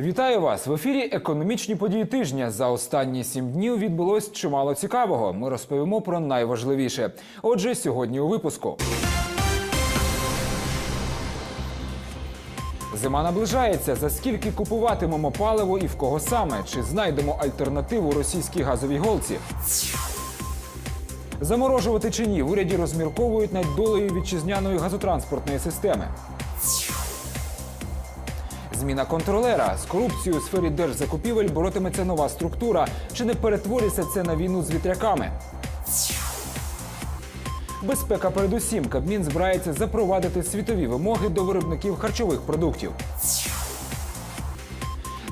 Вітаю вас в ефірі. Економічні події тижня. За останні сім днів відбулось чимало цікавого. Ми розповімо про найважливіше. Отже, сьогодні у випуску. Зима наближається. За скільки купуватимемо паливо і в кого саме? Чи знайдемо альтернативу російській газовій голці? Заморожувати чи ні в уряді розмірковують над долею вітчизняної газотранспортної системи. Зміна контролера з корупцією у сфері держзакупівель боротиметься нова структура. Чи не перетвориться це на війну з вітряками? Безпека передусім. Кабмін збирається запровадити світові вимоги до виробників харчових продуктів.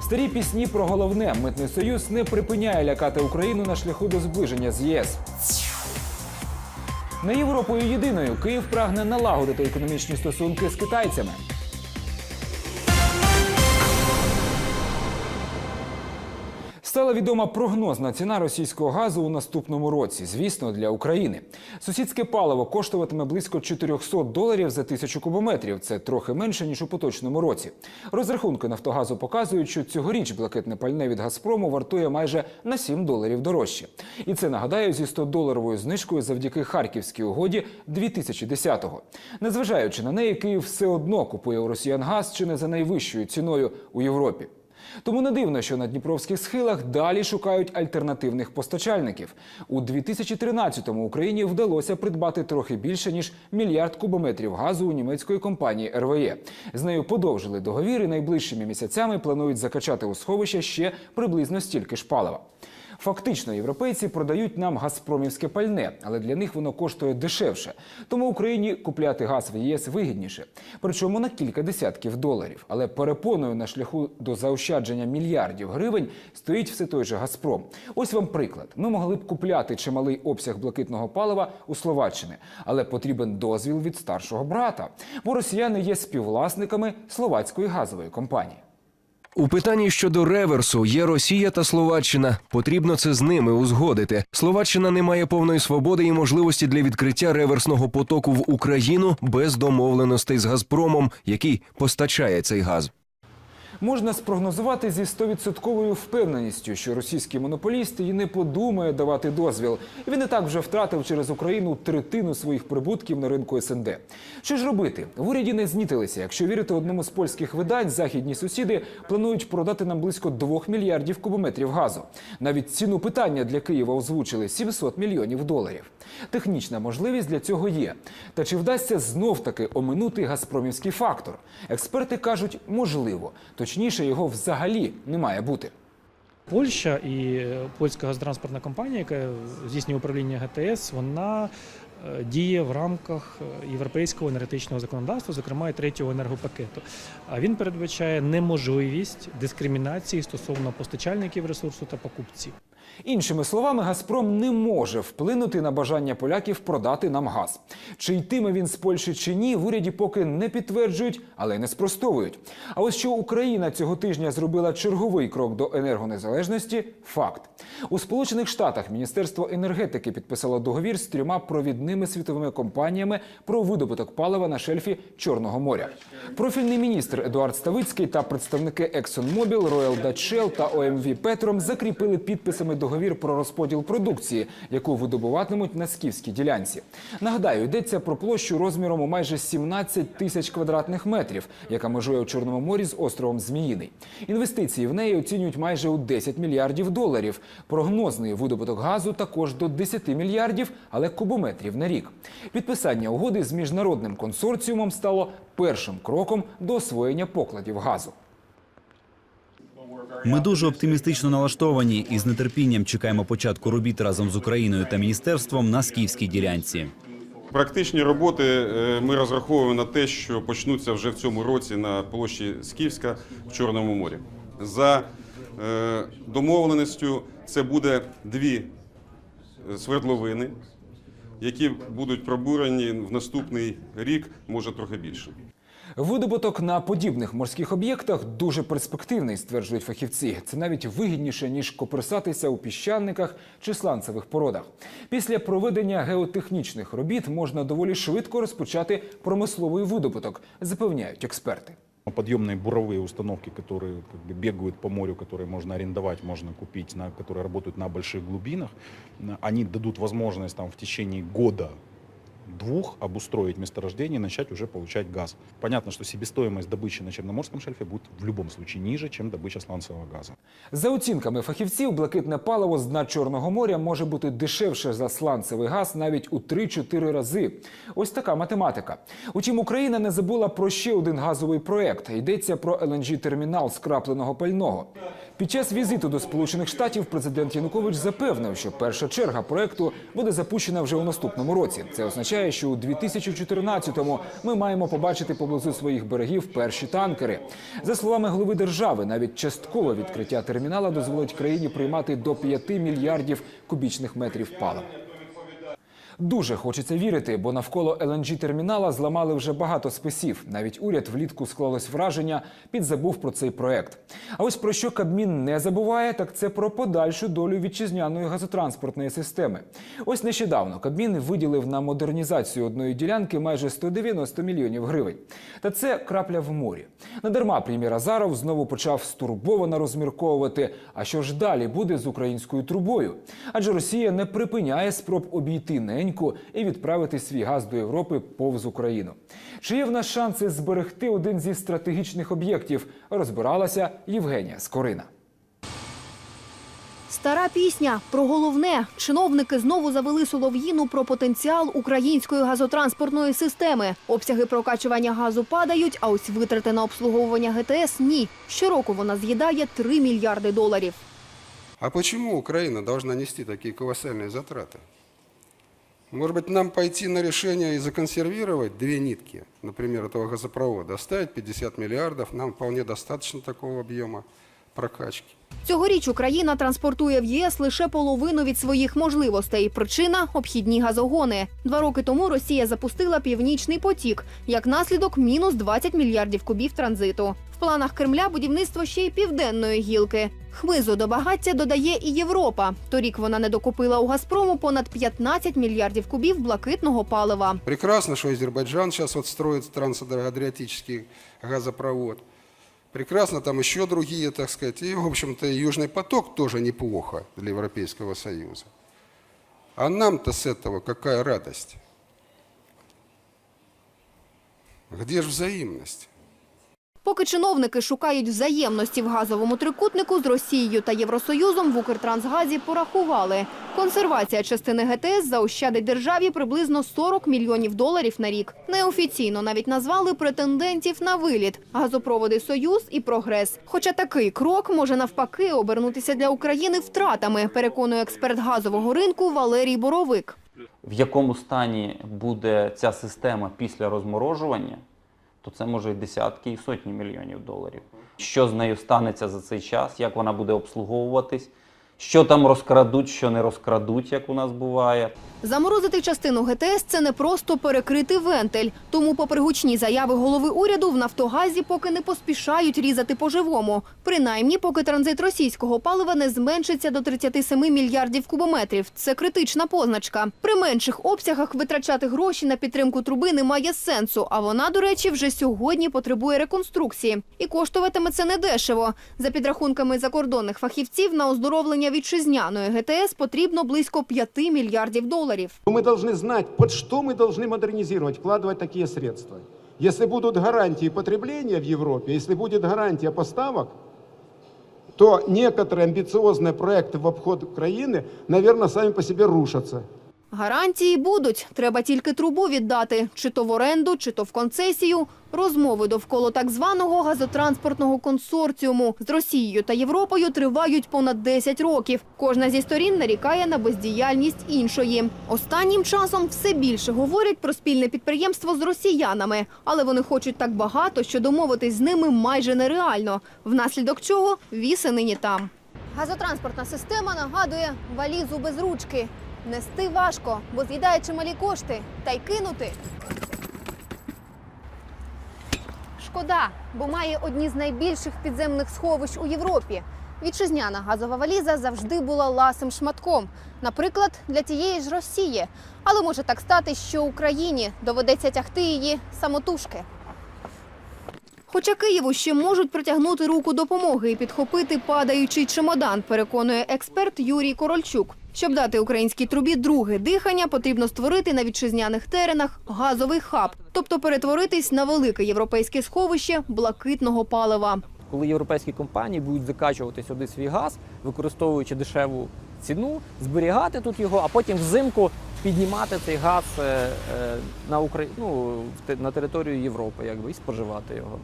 Старі пісні про головне митний союз не припиняє лякати Україну на шляху до зближення з ЄС. Не Європою єдиною Київ прагне налагодити економічні стосунки з китайцями. Стала відома прогнозна ціна російського газу у наступному році. Звісно, для України. Сусідське паливо коштуватиме близько 400 доларів за тисячу кубометрів. Це трохи менше ніж у поточному році. Розрахунки Нафтогазу показують, що цьогоріч блакитне пальне від Газпрому вартує майже на 7 доларів дорожче. І це нагадаю зі 100-доларовою знижкою завдяки харківській угоді 2010-го. Незважаючи на неї, Київ все одно купує у росіян газ чи не за найвищою ціною у Європі. Тому не дивно, що на дніпровських схилах далі шукають альтернативних постачальників. У 2013-му Україні вдалося придбати трохи більше ніж мільярд кубометрів газу у німецької компанії РВЕ. З нею подовжили договір і найближчими місяцями планують закачати у сховище ще приблизно стільки ж палива. Фактично, європейці продають нам газпромівське пальне, але для них воно коштує дешевше. Тому Україні купляти газ в ЄС вигідніше. Причому на кілька десятків доларів. Але перепоною на шляху до заощадження мільярдів гривень стоїть все той же Газпром. Ось вам приклад. Ми могли б купляти чималий обсяг блакитного палива у Словаччини, але потрібен дозвіл від старшого брата, бо росіяни є співвласниками словацької газової компанії. У питанні щодо реверсу є Росія та Словаччина. Потрібно це з ними узгодити. Словаччина не має повної свободи і можливості для відкриття реверсного потоку в Україну без домовленостей з Газпромом, який постачає цей газ. Можна спрогнозувати зі 100% впевненістю, що російський монополіст і не подумає давати дозвіл. Він і так вже втратив через Україну третину своїх прибутків на ринку СНД. Що ж робити? В уряді не знітилися. Якщо вірити одному з польських видань, західні сусіди планують продати нам близько 2 мільярдів кубометрів газу. Навіть ціну питання для Києва озвучили 700 мільйонів доларів. Технічна можливість для цього є. Та чи вдасться знов таки оминути газпромівський фактор? Експерти кажуть, можливо. Точніше, його взагалі не має бути. Польща і е, польська газотранспортна компанія, яка здійснює управління ГТС, вона е, діє в рамках е, європейського енергетичного законодавства, зокрема і третього енергопакету. А він передбачає неможливість дискримінації стосовно постачальників ресурсу та покупців. Іншими словами, Газпром не може вплинути на бажання поляків продати нам газ. Чи йтиме він з Польщі чи ні, в уряді поки не підтверджують, але не спростовують. А ось що Україна цього тижня зробила черговий крок до енергонезалежності факт. У Сполучених Штатах Міністерство енергетики підписало договір з трьома провідними світовими компаніями про видобуток палива на шельфі Чорного моря. Профільний міністр Едуард Ставицький та представники ExxonMobil, Royal Dutch Shell та OMV Petrom закріпили підписами договір про розподіл продукції, яку видобуватимуть на скіфській ділянці. Нагадаю, йдеться про площу розміром у майже 17 тисяч квадратних метрів, яка межує у Чорному морі з островом Зміїний. Інвестиції в неї оцінюють майже у 10 мільярдів доларів. Прогнозний видобуток газу також до 10 мільярдів, але кубометрів на рік. Підписання угоди з міжнародним консорціумом стало першим кроком до освоєння покладів газу. Ми дуже оптимістично налаштовані і з нетерпінням чекаємо початку робіт разом з Україною та міністерством на скіфській ділянці. Практичні роботи е, ми розраховуємо на те, що почнуться вже в цьому році на площі Скіфська в Чорному морі. За е, домовленістю це буде дві е, свердловини, які будуть пробурені в наступний рік, може трохи більше. Видобуток на подібних морських об'єктах дуже перспективний, стверджують фахівці. Це навіть вигідніше ніж копирсатися у піщаниках чи сланцевих породах. Після проведення геотехнічних робіт можна доволі швидко розпочати промисловий видобуток, запевняють експерти. Подъемные буровые установки, которые как бы, бегают по морю, которые можно арендовать, можно купить, на, которые работают на больших глубинах, на- они дадут возможность там, в течение года двух обустроить месторождение и начать уже получать газ. Понятно, что себестоимость добычи на Черноморском шельфе будет в любом случае ниже, чем добыча сланцевого газа. За оцінками фахівців, блакитне паливо з дна Чорного моря може бути дешевше за сланцевий газ навіть у 3-4 рази. Ось така математика. Утім, Україна не забула про ще один газовий проект. Йдеться про lng термінал скрапленого пального. Під час візиту до Сполучених Штатів президент Янукович запевнив, що перша черга проекту буде запущена вже у наступному році. Це означає, що у 2014-му ми маємо побачити поблизу своїх берегів перші танкери. За словами голови держави, навіть часткове відкриття термінала дозволить країні приймати до 5 мільярдів кубічних метрів палива. Дуже хочеться вірити, бо навколо lng термінала зламали вже багато списів. Навіть уряд влітку склалось враження, підзабув про цей проект. А ось про що Кабмін не забуває, так це про подальшу долю вітчизняної газотранспортної системи. Ось нещодавно Кабмін виділив на модернізацію одної ділянки майже 190 мільйонів гривень. Та це крапля в морі. Надарма прем'єр Азаров знову почав стурбовано розмірковувати. А що ж далі буде з українською трубою? Адже Росія не припиняє спроб обійти неньку і відправити свій газ до Європи повз Україну. Чи є в нас шанси зберегти один зі стратегічних об'єктів? Розбиралася Євгенія Скорина. Стара пісня про головне. Чиновники знову завели солов'їну про потенціал української газотранспортної системи. Обсяги прокачування газу падають, а ось витрати на обслуговування ГТС – ні. Щороку вона з'їдає 3 мільярди доларів. А почему Украина должна нести такие колоссальные затраты? Может быть, нам пойти на решение и законсервировать две нитки, например, этого газопровода, оставить 50 миллиардов, нам вполне достаточно такого объема прокачки. Цьогоріч Україна транспортує в ЄС лише половину від своїх можливостей. Причина – обхідні газогони. Два роки тому Росія запустила «Північний потік». Як наслідок – мінус 20 мільярдів кубів транзиту. В планах Кремля будівництво ще й південної гілки. Хмизу до багаття додає і Європа. Торік вона не докупила у «Газпрому» понад 15 мільярдів кубів блакитного палива. Прекрасно, что Азербайджан сейчас вот строит трансадриатический газопровод. Прекрасно, там еще другие, так сказать. И, в общем-то, Южный поток тоже неплохо для Европейского Союза. А нам-то с этого какая радость? Где же взаимность? Поки чиновники шукають взаємності в газовому трикутнику з Росією та Євросоюзом, в Укртрансгазі порахували. Консервація частини ГТС заощадить державі приблизно 40 мільйонів доларів на рік. Неофіційно навіть назвали претендентів на виліт – газопроводи «Союз» і «Прогрес». Хоча такий крок може навпаки обернутися для України втратами, переконує експерт газового ринку Валерій Боровик. в якому стані буде ця система після розморожування, то це може і десятки і сотні мільйонів доларів. Що з нею станеться за цей час, як вона буде обслуговуватись, що там розкрадуть, що не розкрадуть, як у нас буває. Заморозити частину ГТС – це не просто перекрити вентиль. Тому, попри гучні заяви голови уряду, в «Нафтогазі» поки не поспішають різати по-живому. Принаймні, поки транзит російського палива не зменшиться до 37 мільярдів кубометрів. Це критична позначка. При менших обсягах витрачати гроші на підтримку труби немає сенсу, а вона, до речі, вже сьогодні потребує реконструкції. І коштуватиме це недешево. За підрахунками закордонних фахівців, на оздоровлення вітчизняної ГТС потрібно близько 5 мільярдів доларів. Мы должны знать, под что мы должны модернизировать, вкладывать такие средства. Если будут гарантии потребления в Европе, если будет гарантия поставок, то некоторые амбициозные проекты в обход Украины, наверное, сами по себе рушатся. Гарантії будуть. Треба тільки трубу віддати. Чи то в оренду, чи то в концесію. Розмови довкола так званого газотранспортного консорціуму з Росією та Європою тривають понад 10 років. Кожна зі сторін нарікає на бездіяльність іншої. Останнім часом все більше говорять про спільне підприємство з росіянами, але вони хочуть так багато, що домовитись з ними майже нереально. Внаслідок чого віси нині там. Газотранспортна система нагадує валізу без ручки. Нести важко, бо з'їдає чималі кошти, та й кинути. Шкода, бо має одні з найбільших підземних сховищ у Європі. Вітчизняна газова валіза завжди була ласим шматком, наприклад, для тієї ж Росії. Але може так стати, що Україні доведеться тягти її самотужки. Хоча Києву ще можуть протягнути руку допомоги і підхопити падаючий чемодан, переконує експерт Юрій Корольчук. Щоб дати українській трубі друге дихання, потрібно створити на вітчизняних теренах газовий хаб, тобто перетворитись на велике європейське сховище блакитного палива. коли європейські компанії будуть закачувати сюди свій газ, використовуючи дешеву ціну, зберігати тут його, а потім взимку піднімати цей газ е, е, на Украї... ну, на територію Європи, якби і споживати його.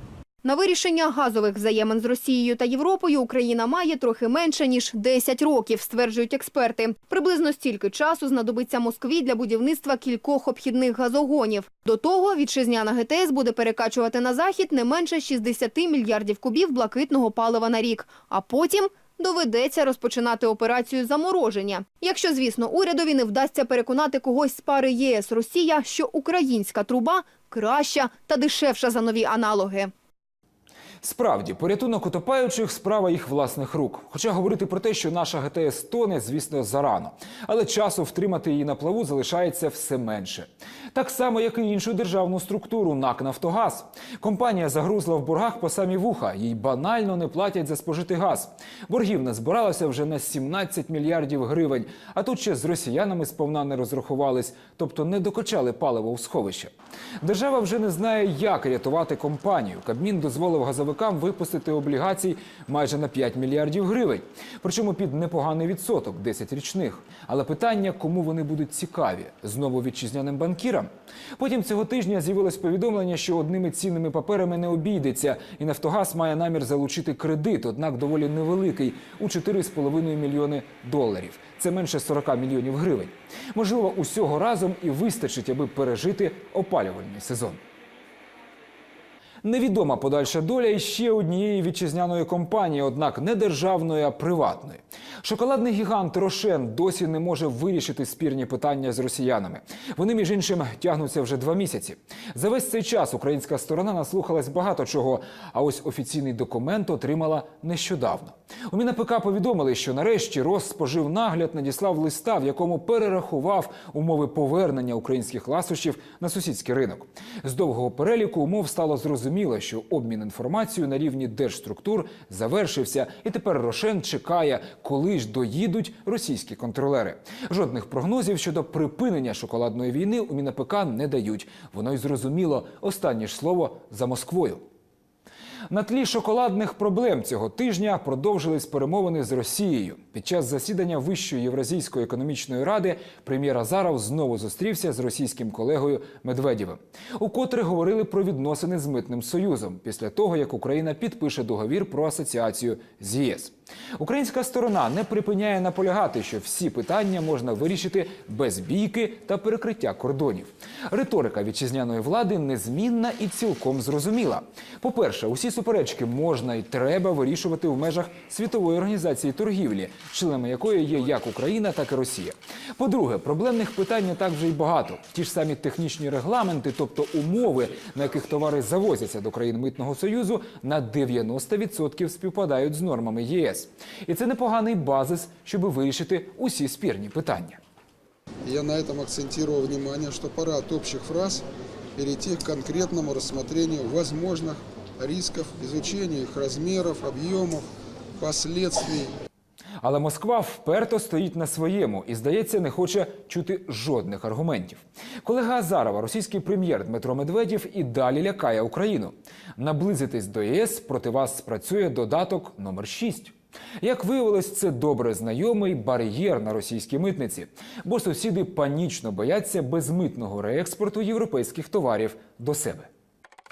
На вирішення газових взаємин з Росією та Європою Україна має трохи менше ніж 10 років, стверджують експерти. Приблизно стільки часу знадобиться Москві для будівництва кількох обхідних газогонів. До того вітчизняна ГТС буде перекачувати на захід не менше 60 мільярдів кубів блакитного палива на рік, а потім. Доведеться розпочинати операцію замороження. Якщо, звісно, урядові не вдасться переконати когось з пари ЄС Росія, що українська труба краща та дешевша за нові аналоги. Справді, порятунок утопаючих справа їх власних рук. Хоча говорити про те, що наша ГТС тоне, звісно, зарано. Але часу втримати її на плаву залишається все менше. Так само, як і іншу державну структуру НАК Нафтогаз. Компанія загрузла в боргах по самі вуха. Їй банально не платять за спожитий газ. Боргів назбиралося вже на 17 мільярдів гривень. А тут ще з росіянами сповна не розрахувались, тобто не докачали паливо у сховище. Держава вже не знає, як рятувати компанію. Кабмін дозволив газовикам випустити облігацій майже на 5 мільярдів гривень. Причому під непоганий відсоток 10 річних. Але питання, кому вони будуть цікаві? Знову вітчизняним банкірам? Потім цього тижня з'явилось повідомлення, що одними цінними паперами не обійдеться, і Нафтогаз має намір залучити кредит, однак доволі невеликий у 4,5 мільйони доларів. Це менше 40 мільйонів гривень. Можливо, усього разом і вистачить, аби пережити опалювальний сезон. Невідома подальша доля іще однієї вітчизняної компанії, однак не державної, а приватної. Шоколадний гігант Рошен досі не може вирішити спірні питання з росіянами. Вони, між іншим, тягнуться вже два місяці. За весь цей час українська сторона наслухалась багато чого, а ось офіційний документ отримала нещодавно. У МінАПК повідомили, що нарешті Росспоживнагляд надіслав листа, в якому перерахував умови повернення українських ласощів на сусідський ринок. З довгого переліку умов стало зрозуміло, що обмін інформацією на рівні держструктур завершився, і тепер Рошен чекає, коли ж доїдуть російські контролери. Жодних прогнозів щодо припинення шоколадної війни у МінАПК не дають. Воно й зрозуміло. Останнє ж слово за Москвою. На тлі шоколадних проблем цього тижня продовжились перемовини з Росією. Під час засідання Вищої Євразійської економічної ради прем'єр Азаров знову зустрівся з російським колегою Медведєвим. Укотре говорили про відносини з митним союзом після того, як Україна підпише договір про асоціацію з ЄС. Українська сторона не припиняє наполягати, що всі питання можна вирішити без бійки та перекриття кордонів. Риторика вітчизняної влади незмінна і цілком зрозуміла. По-перше, усі суперечки можна і треба вирішувати в межах світової організації торгівлі, членами якої є як Україна, так і Росія. По-друге, проблемних питань не так вже й багато. Ті ж самі технічні регламенти, тобто умови, на яких товари завозяться до країн митного союзу, на 90% співпадають з нормами ЄС. І це непоганий базис, щоб вирішити усі спірні питання. Я на этом акцентировал внимание, что пора от общих фраз перейти к конкретному рассмотрению возможных рисков, изучению их размеров, объемов, последствий. але Москва вперто стоїть на своєму і, здається, не хоче чути жодних аргументів. Колега Азарова, російський прем'єр Дмитро Медведєв, і далі лякає Україну. Наблизитись до ЄС проти вас спрацює додаток номер 6. Як виявилось, це добре знайомий бар'єр на російській митниці, бо сусіди панічно бояться безмитного реекспорту європейських товарів до себе.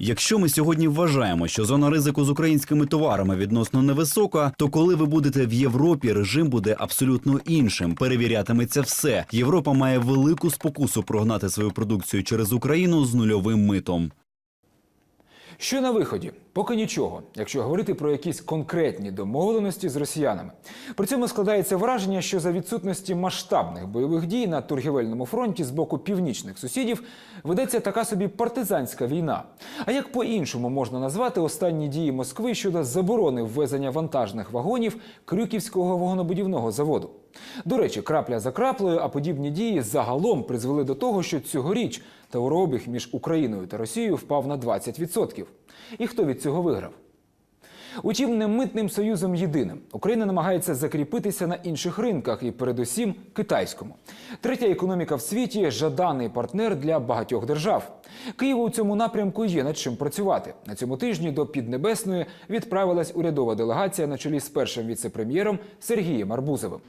Якщо ми сьогодні вважаємо, що зона ризику з українськими товарами відносно невисока, то коли ви будете в Європі, режим буде абсолютно іншим. Перевірятиметься все. Європа має велику спокусу прогнати свою продукцію через Україну з нульовим митом. Що на виході? Поки нічого, якщо говорити про якісь конкретні домовленості з росіянами. При цьому складається враження, що за відсутності масштабних бойових дій на торгівельному фронті з боку північних сусідів ведеться така собі партизанська війна. А як по-іншому можна назвати останні дії Москви щодо заборони ввезення вантажних вагонів Крюківського вагонобудівного заводу? До речі, крапля за краплею, а подібні дії загалом призвели до того, що цьогоріч товарообіг між Україною та Росією впав на 20%. І хто від цього виграв? Утім, не митним союзом єдиним. Україна намагається закріпитися на інших ринках і, передусім, китайському. Третя економіка в світі жаданий партнер для багатьох держав. Києву у цьому напрямку є над чим працювати. На цьому тижні до Піднебесної відправилась урядова делегація на чолі з першим віце-прем'єром Сергієм Арбузовим.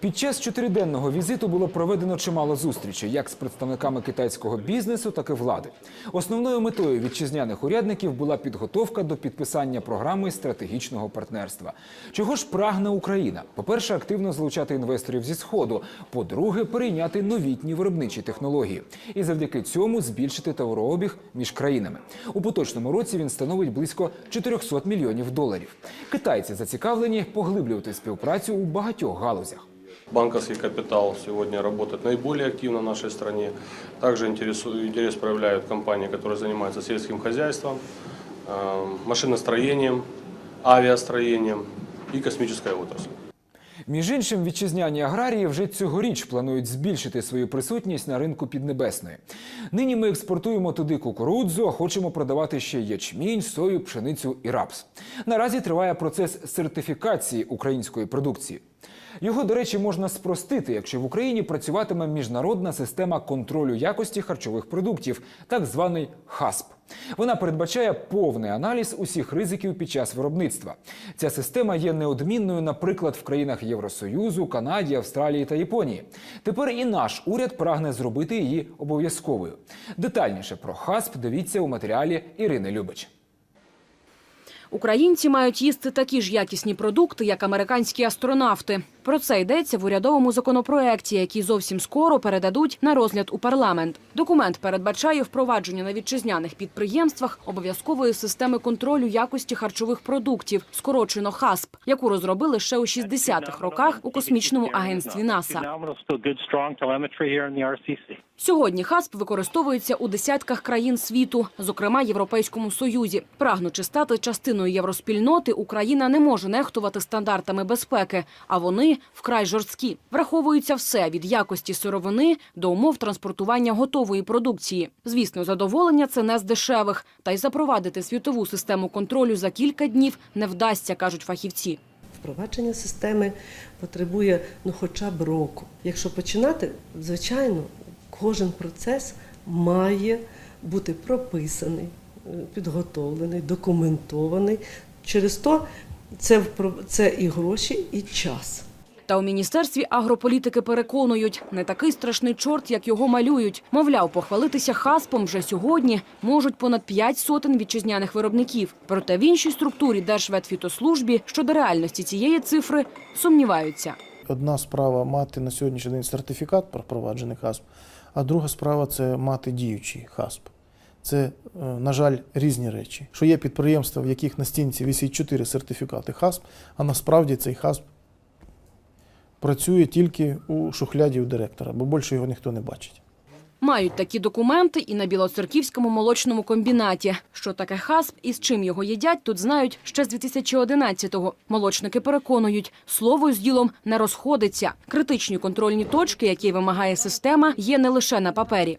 Під час чотириденного візиту було проведено чимало зустрічей як з представниками китайського бізнесу, так і влади. Основною метою вітчизняних урядників була підготовка до підписання програми стратегічного партнерства. Чого ж прагне Україна? По-перше, активно залучати інвесторів зі сходу. По-друге, перейняти новітні виробничі технології і завдяки цьому збільшити товарообіг між країнами. У поточному році він становить близько 400 мільйонів доларів. Китайці зацікавлені поглиблювати співпрацю у багатьох галузях. Банковский капитал сегодня работает наиболее активно в нашей стране. Также интересу- интерес проявляют компании, которые занимаются сельским хозяйством, э, машиностроением, авиастроением и космической отраслью. Між іншим, вітчизняні аграрії вже цьогоріч планують збільшити свою присутність на ринку Піднебесної. Нині ми експортуємо туди кукурудзу, а хочемо продавати ще ячмінь, сою, пшеницю і рапс. Наразі триває процес сертифікації української продукції. Його, до речі, можна спростити, якщо в Україні працюватиме міжнародна система контролю якості харчових продуктів, так званий ХАСП. Вона передбачає повний аналіз усіх ризиків під час виробництва. Ця система є неодмінною, наприклад, в країнах Євросоюзу, Канаді, Австралії та Японії. Тепер і наш уряд прагне зробити її обов'язковою. Детальніше про ХАСП дивіться у матеріалі Ірини Любич. Українці мають їсти такі ж якісні продукти, як американські астронавти. Про це йдеться в урядовому законопроекті, який зовсім скоро передадуть на розгляд у парламент. Документ передбачає впровадження на вітчизняних підприємствах обов'язкової системи контролю якості харчових продуктів, скорочено ХАСП, яку розробили ще у 60-х роках у космічному агентстві НАСА. Сьогодні ХАСП використовується у десятках країн світу, зокрема Європейському Союзі. Прагнучи стати частиною євроспільноти, Україна не може нехтувати стандартами безпеки, а вони вкрай жорсткі. Враховується все від якості сировини до умов транспортування готової продукції. Звісно, задоволення це не з дешевих, та й запровадити світову систему контролю за кілька днів не вдасться, кажуть фахівці. Впровадження системи потребує ну, хоча б року. Якщо починати, звичайно, кожен процес має бути прописаний, підготовлений, документований. Через то це, це і гроші, і час. Та у міністерстві агрополітики переконують, не такий страшний чорт, як його малюють. Мовляв, похвалитися хаспом вже сьогодні можуть понад п'ять сотень вітчизняних виробників. Проте в іншій структурі Держветфітослужбі щодо реальності цієї цифри сумніваються. Одна справа мати на сьогоднішній день сертифікат про впроваджений ХАСП, а друга справа це мати діючий ХАСП. Це, е, на жаль, різні речі. Що є підприємства, в яких на стінці висить 4 сертифікати ХАСП, а насправді цей ХАСП працює тільки у шухляді у директора, бо більше його ніхто не бачить. Мають такі документи і на Білоцерківському молочному комбінаті. Що таке хасп і з чим його їдять, тут знають ще з 2011-го. Молочники переконують, слово з ділом не розходиться. Критичні контрольні точки, які вимагає система, є не лише на папері.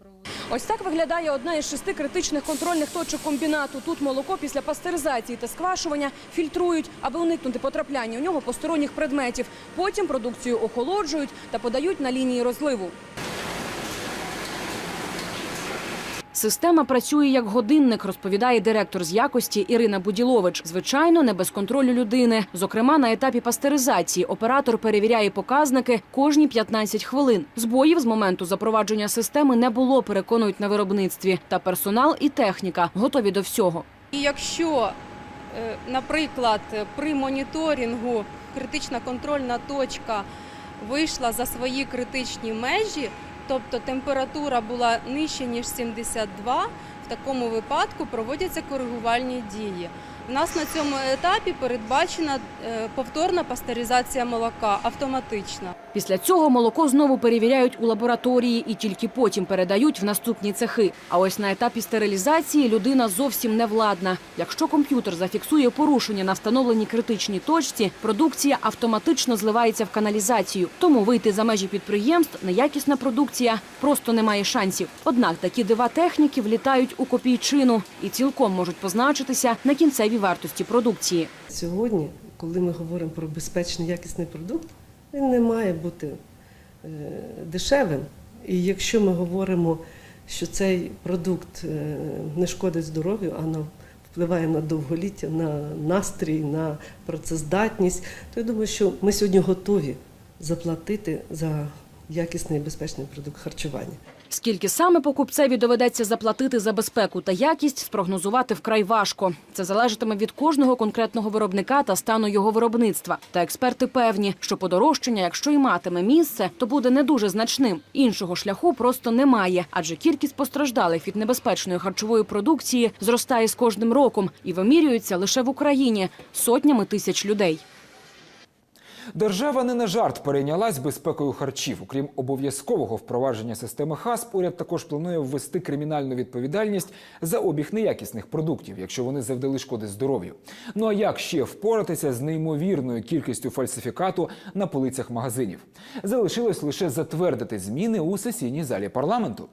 Ось так виглядає одна із шести критичних контрольних точок комбінату. Тут молоко після пастеризації та сквашування фільтрують, аби уникнути потрапляння у нього посторонніх предметів. Потім продукцію охолоджують та подають на лінії розливу. Система працює як годинник, розповідає директор з якості Ірина Буділович. Звичайно, не без контролю людини. Зокрема, на етапі пастеризації оператор перевіряє показники кожні 15 хвилин. Збоїв з моменту запровадження системи не було, переконують на виробництві. Та персонал і техніка готові до всього. І якщо, е, наприклад, при моніторингу критична контрольна точка вийшла за свої критичні межі, тобто температура була нижче ніж 72, в такому випадку проводяться коригувальні дії. У нас на цьому етапі передбачена е, повторна пастеризація молока автоматична. Після цього молоко знову перевіряють у лабораторії і тільки потім передають в наступні цехи. А ось на етапі стерилізації людина зовсім не владна. Якщо комп'ютер зафіксує порушення на встановленій критичній точці, продукція автоматично зливається в каналізацію. Тому вийти за межі підприємств неякісна продукція просто не має шансів. Однак такі дива техніки влітають у копійчину і цілком можуть позначитися на кінцевій вартості продукції. Сьогодні, коли ми говоримо про безпечний якісний продукт, він не має бути е, дешевим. І якщо ми говоримо, що цей продукт е, не шкодить здоров'ю, а на впливає на довголіття, на настрій, на працездатність, то я думаю, що ми сьогодні готові заплатити за якісний і безпечний продукт харчування. Скільки саме покупцеві доведеться заплатити за безпеку та якість, спрогнозувати вкрай важко. Це залежатиме від кожного конкретного виробника та стану його виробництва. Та експерти певні, що подорожчання, якщо й матиме місце, то буде не дуже значним. Іншого шляху просто немає, адже кількість постраждалих від небезпечної харчової продукції зростає з кожним роком і вимірюється лише в Україні сотнями тисяч людей. Держава не на жарт перейнялась безпекою харчів. Окрім обов'язкового впровадження системи ХАСП, уряд також планує ввести кримінальну відповідальність за обіг неякісних продуктів, якщо вони завдали шкоди здоров'ю. Ну а як ще впоратися з неймовірною кількістю фальсифікату на полицях магазинів? Залишилось лише затвердити зміни у сесійній залі парламенту.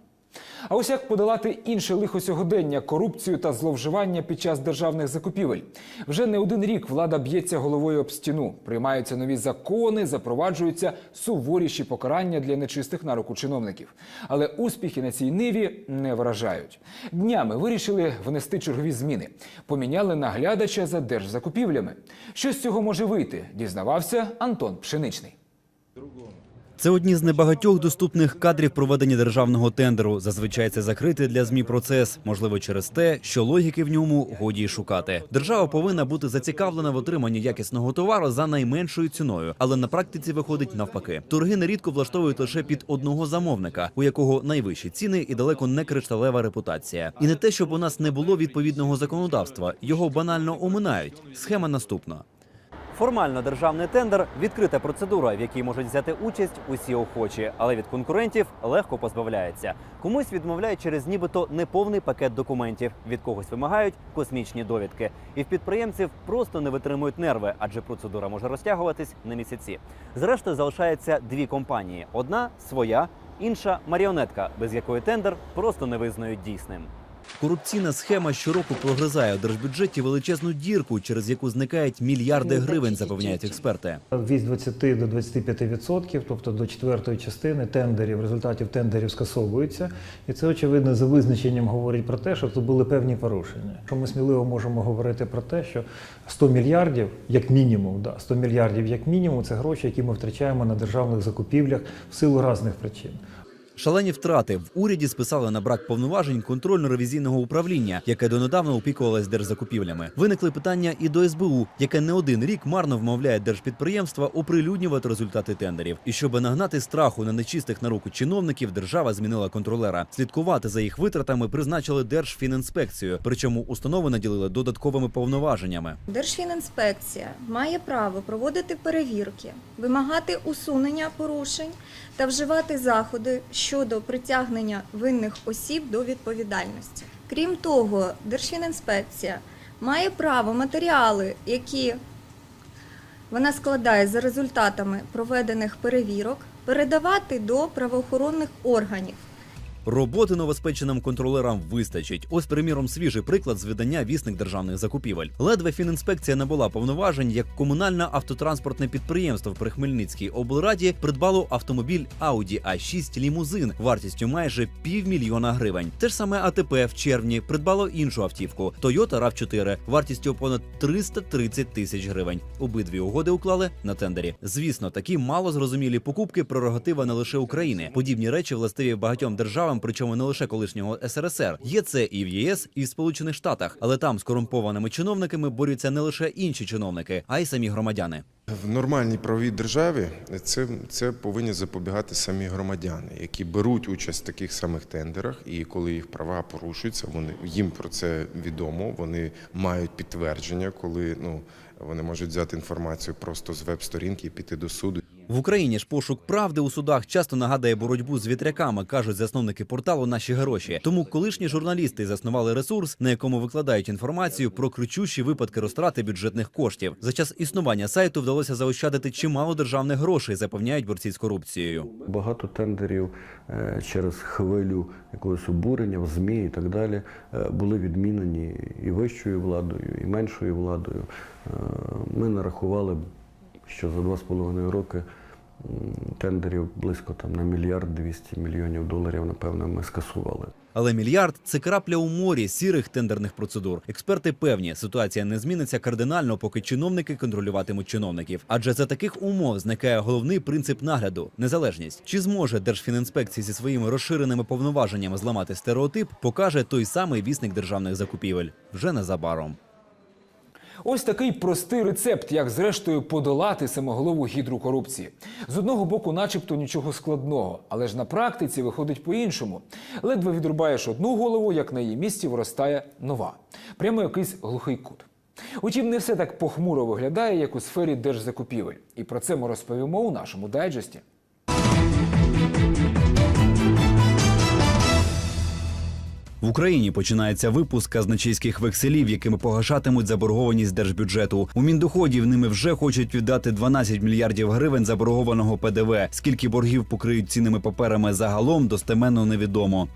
А ось як подолати інше лихо сьогодення корупцію та зловживання під час державних закупівель. Вже не один рік влада б'ється головою об стіну. Приймаються нові закони, запроваджуються суворіші покарання для нечистих на руку чиновників. Але успіхи на цій ниві не вражають. Днями вирішили внести чергові зміни. Поміняли наглядача за держзакупівлями. Що з цього може вийти? Дізнавався Антон Пшеничний. Це одні з небагатьох доступних кадрів проведення державного тендеру. Зазвичай це закритий для змі процес, можливо, через те, що логіки в ньому годі й шукати. Держава повинна бути зацікавлена в отриманні якісного товару за найменшою ціною, але на практиці виходить навпаки. Торги нерідко влаштовують лише під одного замовника, у якого найвищі ціни і далеко не кришталева репутація. І не те, щоб у нас не було відповідного законодавства, його банально оминають. Схема наступна. Формально державний тендер відкрита процедура, в якій можуть взяти участь усі охочі, але від конкурентів легко позбавляється. Комусь відмовляють через нібито неповний пакет документів, від когось вимагають космічні довідки. І в підприємців просто не витримують нерви, адже процедура може розтягуватись на місяці. Зрештою залишається дві компанії: одна своя, інша маріонетка, без якої тендер просто не визнають дійсним. Корупційна схема щороку прогризає у держбюджеті величезну дірку, через яку зникають мільярди гривень, запевняють експерти. Від 20 до 25 відсотків, тобто до четвертої частини тендерів, результатів тендерів скасовуються, і це очевидно за визначенням говорить про те, що тут були певні порушення. Що ми сміливо можемо говорити про те, що 100 мільярдів, як мінімум, да, 100 мільярдів як мінімум, це гроші, які ми втрачаємо на державних закупівлях в силу різних причин. Шалені втрати в уряді списали на брак повноважень контрольно-ревізійного управління, яке донедавна опікувалось держзакупівлями. Виникли питання і до СБУ, яке не один рік марно вмовляє держпідприємства оприлюднювати результати тендерів. І щоб нагнати страху на нечистих на руку чиновників, держава змінила контролера. Слідкувати за їх витратами призначили Держфінінспекцію. Причому установи наділили додатковими повноваженнями. Держфінінспекція має право проводити перевірки, вимагати усунення порушень та вживати заходи щодо притягнення винних осіб до відповідальності. Крім того, Держфінінспекція має право матеріали, які вона складає за результатами проведених перевірок, передавати до правоохоронних органів. Роботи новоспеченим контролерам вистачить. Ось, приміром, свіжий приклад з видання вісник державних закупівель. Ледве фінінспекція набула повноважень, як комунальне автотранспортне підприємство в Прихмельницькій облраді придбало автомобіль Audi A6 лімузин вартістю майже півмільйона гривень. Те ж саме АТП в червні придбало іншу автівку Toyota RAV4 вартістю понад 330 тисяч гривень. Обидві угоди уклали на тендері. Звісно, такі малозрозумілі покупки прерогатива не лише України. Подібні речі властиві багатьом державам, причому не лише колишнього СРСР. Є це і в ЄС, і в Сполучених Штатах, але там з корумпованими чиновниками борються не лише інші чиновники, а й самі громадяни. В нормальній правовій державі це, це повинні запобігати самі громадяни, які беруть участь в таких самих тендерах, і коли їх права порушуються, вони їм про це відомо. Вони мають підтвердження, коли ну вони можуть взяти інформацію просто з веб-сторінки і піти до суду. В Україні ж пошук правди у судах часто нагадує боротьбу з вітряками, кажуть засновники порталу Наші гроші. Тому колишні журналісти заснували ресурс, на якому викладають інформацію про кричущі випадки розтрати бюджетних коштів. За час існування сайту вдалося заощадити чимало державних грошей, запевняють борці з корупцією. Багато тендерів е, через хвилю якогось обурення в ЗМІ і так далі е, були відмінені і вищою владою, і меншою владою. Е, Ми нарахували, що за два з половиною роки тендерів близько там на мільярд 200 мільйонів доларів, напевно, ми скасували. Але мільярд це крапля у морі сірих тендерних процедур. Експерти певні, ситуація не зміниться кардинально, поки чиновники контролюватимуть чиновників. Адже за таких умов зникає головний принцип нагляду незалежність. Чи зможе Держфінінспекція зі своїми розширеними повноваженнями зламати стереотип, покаже той самий вісник державних закупівель вже незабаром. Ось такий простий рецепт, як зрештою подолати самоголову гідру корупції. З одного боку, начебто нічого складного, але ж на практиці виходить по-іншому. Ледве відрубаєш одну голову, як на її місці виростає нова. Прямо якийсь глухий кут. Утім, не все так похмуро виглядає, як у сфері держзакупівель. І про це ми розповімо у нашому дайджесті. В Україні починається випуск казначейських векселів, якими погашатимуть заборгованість держбюджету. У міндоходів ними вже хочуть віддати 12 мільярдів гривень заборгованого ПДВ. Скільки боргів покриють цінними паперами загалом, достеменно невідомо.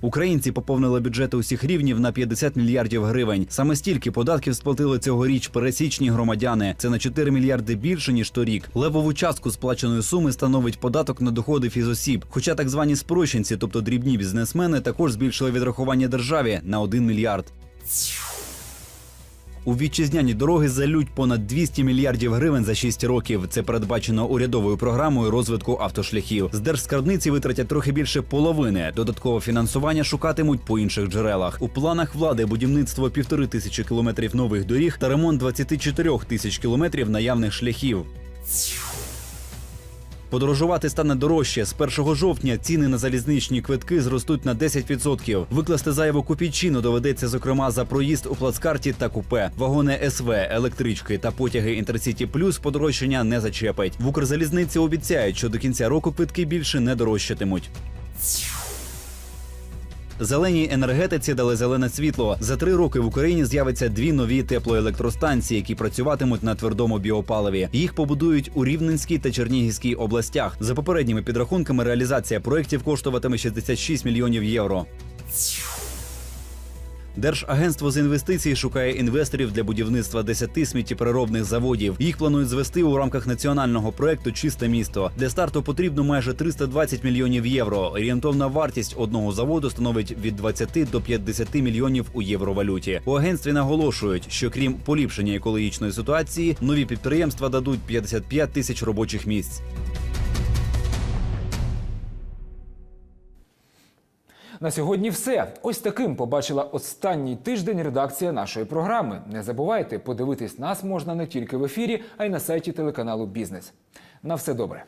Українці поповнили бюджети усіх рівнів на 50 мільярдів гривень. Саме стільки податків сплатили цьогоріч пересічні громадяни. Це на 4 мільярди більше ніж торік. Левову частку сплаченої суми становить податок на доходи фізосіб. Хоча так звані спрощенці, тобто дрібні бізнесмени, також збільшили відрахування державі на 1 мільярд. У вітчизняні дороги залють понад 200 мільярдів гривень за 6 років. Це передбачено урядовою програмою розвитку автошляхів. З держскарбниці витратять трохи більше половини. Додаткове фінансування шукатимуть по інших джерелах. У планах влади будівництво півтори тисячі кілометрів нових доріг та ремонт 24 тисяч кілометрів наявних шляхів. Подорожувати стане дорожче. З 1 жовтня ціни на залізничні квитки зростуть на 10%. Викласти зайву копійчину доведеться, зокрема, за проїзд у плацкарті та купе. Вагони СВ, електрички та потяги Інтерсіті Плюс подорожчання не зачепить. В Укрзалізниці обіцяють, що до кінця року квитки більше не дорожчатимуть. Зеленій енергетиці дали зелене світло. За три роки в Україні з'явиться дві нові теплоелектростанції, які працюватимуть на твердому біопаливі. Їх побудують у Рівненській та Чернігівській областях. За попередніми підрахунками, реалізація проєктів коштуватиме 66 мільйонів євро. Держагентство з інвестицій шукає інвесторів для будівництва 10 сміттєпереробних заводів. Їх планують звести у рамках національного проекту Чисте місто. Для старту потрібно майже 320 мільйонів євро. Орієнтовна вартість одного заводу становить від 20 до 50 мільйонів у євровалюті. У агентстві наголошують, що крім поліпшення екологічної ситуації, нові підприємства дадуть 55 тисяч робочих місць. На сьогодні все. Ось таким побачила останній тиждень редакція нашої програми. Не забувайте, подивитись нас можна не тільки в ефірі, а й на сайті телеканалу Бізнес. На все добре.